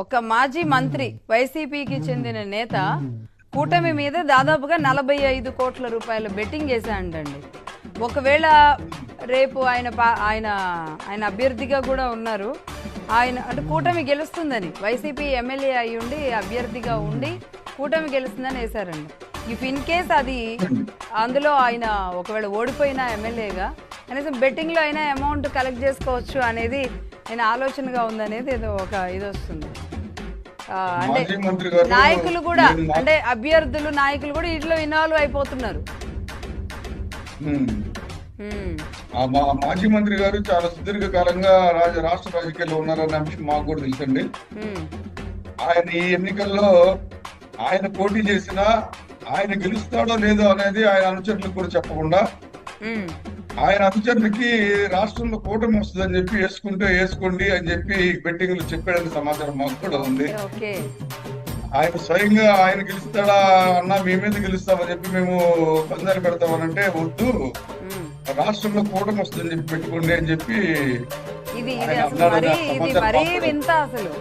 ఒక మాజీ మంత్రి వైసీపీకి చెందిన నేత కూటమి మీద దాదాపుగా నలభై ఐదు కోట్ల రూపాయల బెట్టింగ్ వేసాడండి ఒకవేళ రేపు ఆయన పా- ఆయన ఆయన అభ్యర్థిగా కూడా ఉన్నారు. ఆయన అంటే కూటమి గెలుస్తుందని వైసీపీ ఎమ్మెల్యే అయి ఉండి అభ్యర్థిగా ఉండి కూటమి గెలుస్తుందని వేశారండి. ఇఫ్ ఇన్ కేస్ అది అందులో ఆయన ఒకవేళ ఓడిపోయిన ఎమ్మెల్యేగా కనీసం బెట్టింగ్లో అయినా అమౌంట్ కలెక్ట్ చేసుకోవచ్చు అనేది నేను ఆలోచనగా ఉందనేది ఏదో ఒక ఇది వస్తుంది. అంటే నాయకులు కూడా అంటే అభ్యర్థులు నాయకులు కూడా ఇంట్లో ఇన్వాల్వ్ అయిపోతున్నారు. మాజీ మంత్రి గారు చాలా సుదీర్ఘ కాలంగా రాజ రాష్ట్ర రాజకీయాల్లో ఉన్నారనే అంశం మాకు కూడా తెలుసండి. ఆయన ఈ ఎన్నికల్లో ఆయన పోటీ చేసినా ఆయన గెలుస్తాడో లేదో అనేది ఆయన అనుచరులకు కూడా చెప్పకుండా ఆయన అనుచరులకి రాష్ట్రంలో కూటమి వస్తుందని చెప్పి వేసుకుంటే వేసుకోండి అని చెప్పి బెట్టింగ్లు చెప్పాడని సమాచారం మాకు కూడా ఉంది. ఆయన స్వయంగా ఆయన గెలుస్తాడా అన్నా మీ మీద గెలుస్తామని చెప్పి మేము పందాలు పెడతామనంటే వద్దు. రాష్ట్రంలో కూటమి వస్తుందని చెప్పి పెట్టుకోండి అని చెప్పి ఇది మరీ మరీ వింత అసలు.